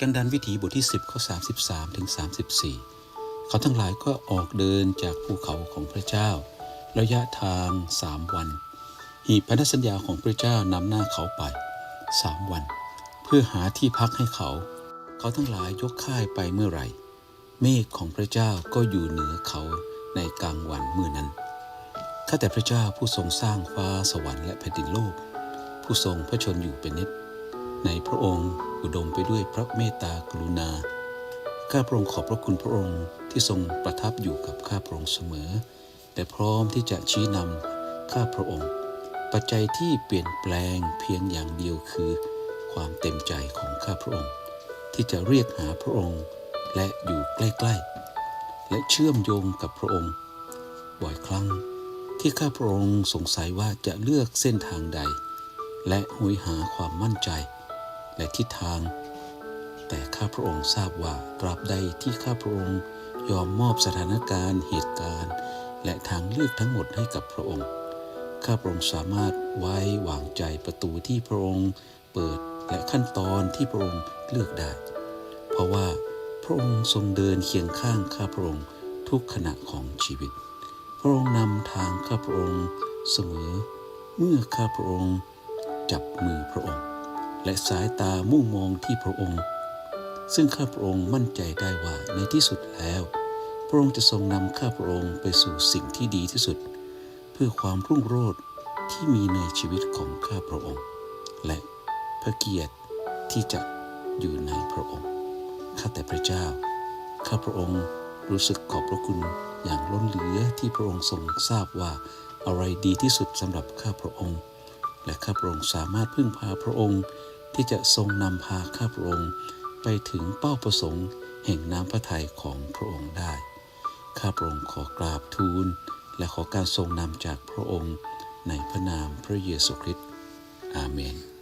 กันดานวิถีบทที่ 10ข้อ33ถึง34 เขาทั้งหลายก็ออกเดินจากภูเขาของพระเจ้า ระยะทางสามวัน หีบพันธสัญญาของพระเจ้านำหน้าเขาไปสามวัน เพื่อหาที่พักให้เขา เขาทั้งหลายยกค่ายไปเมื่อไหร่ เมฆของพระเจ้าก็อยู่เหนือเขาในกลางวันเมื่อนั้นข้าแต่พระเจ้าผู้ทรงสร้างฟ้าสวรรค์และแผ่นดินโลก ผู้ทรงพระชนอยู่เป็นนิจ ในพระองค์อุดมไปด้วยพระเมตตากรุณา ข้าพระองค์ขอบพระคุณพระองค์ที่ทรงประทับอยู่กับข้าพระองค์เสมอและพร้อมที่จะชี้นำข้าพระองค์ ปัจจัยที่เปลี่ยนแปลงเพียงอย่างเดียวคือ ความเต็มใจของข้าพระองค์ ที่จะเรียกหาพระองค์และอยู่ใกล้ๆ และเชื่อมโยงกับพระองค์ บ่อยครั้งที่ข้าพระองค์สงสัยว่าจะเลือกเส้นทางใด และหวยหาความมั่นใจ และทิศทาง แต่ข้าพระองค์ทราบว่าตราบใดที่ข้าพระองค์ยอมมอบสถานการณ์ เหตุการณ์ และทางเลือกทั้งหมดให้กับพระองค์ ข้าพระองค์สามารถไว้วางใจประตูที่พระองค์เปิดและขั้นตอนที่พระองค์เลือกได้ เพราะว่าพระองค์ทรงเดินเคียงข้างข้าพระองค์ทุกขณะของชีวิต พระองค์นำทางข้าพระองค์เสมอ เมื่อข้าพระองค์จับมือพระองค์ และสายตามุ่งมองที่พระองค์ ซึ่งข้าพระองค์มั่นใจได้ว่าในที่สุดแล้ว พระองค์จะทรงนำข้าพระองค์ไปสู่สิ่งที่ดีที่สุด เพื่อความรุ่งโรจน์ที่มีในชีวิตของข้าพระองค์ และพระเกียรติที่จะอยู่ในพระองค์ข้าแต่พระเจ้า ข้าพระองค์รู้สึกขอบพระคุณอย่างล้นเหลือที่พระองค์ทรงทราบว่าอะไรดีที่สุดสำหรับข้าพระองค์ และข้าพระองค์สามารถพึ่งพาพระองค์ ที่จะทรงนำพาข้าพระองค์ไปถึงเป้าประสงค์แห่งน้ำพระทัยของพระองค์ได้ ข้าพระองค์ขอกราบทูล และขอการทรงนำจากพระองค์ในพระนามพระเยซูคริสต์อาเมน